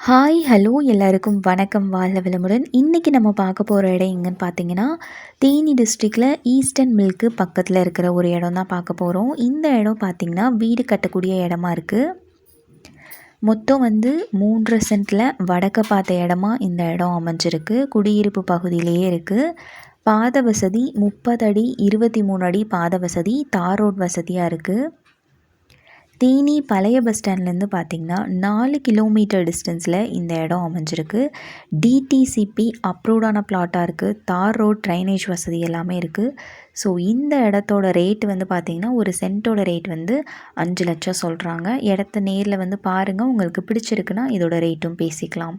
Hi hello எல்லாருக்கும் வணக்கம். வாழ்க விளமுடன். இன்றைக்கி நம்ம பார்க்க போகிற இடம் எங்கன்னு பார்த்தீங்கன்னா தேனி டிஸ்ட்ரிக்டில் ஈஸ்டர்ன் மில்க்கு பக்கத்தில் இருக்கிற ஒரு இடம் தான் பார்க்க போகிறோம் இந்த இடம் பார்த்திங்கன்னா வீடு கட்டக்கூடிய இடமா இருக்குது மொத்தம் வந்து மூன்று சென்ட்டில் வடக்க பார்த்த இடமா இந்த இடம் அமைஞ்சிருக்கு. குடியிருப்பு பகுதியிலேயே இருக்குது பாத வசதி முப்பது அடி இருபத்தி மூணு அடி பாத வசதி தார் ரோட் வசதியாக இருக்குது தேனி பழைய பஸ் ஸ்டாண்ட்லேருந்து பார்த்திங்கன்னா நாலு கிலோமீட்டர் டிஸ்டன்ஸில் இந்த இடம் அமைஞ்சிருக்கு. டிடிசிபி அப்ரூவ்டான பிளாட்டாக இருக்குது தார் ரோட் ட்ரைனேஜ் வசதி எல்லாமே இருக்குது ஸோ இந்த இடத்தோட ரேட் வந்து பார்த்திங்கன்னா ஒரு சென்ட்டோட ரேட் வந்து அஞ்சு லட்சம் சொல்கிறாங்க இடத்த நேரில் வந்து பாருங்கள் உங்களுக்கு பிடிச்சிருக்குன்னா இதோட ரேட்டும் பேசிக்கலாம்.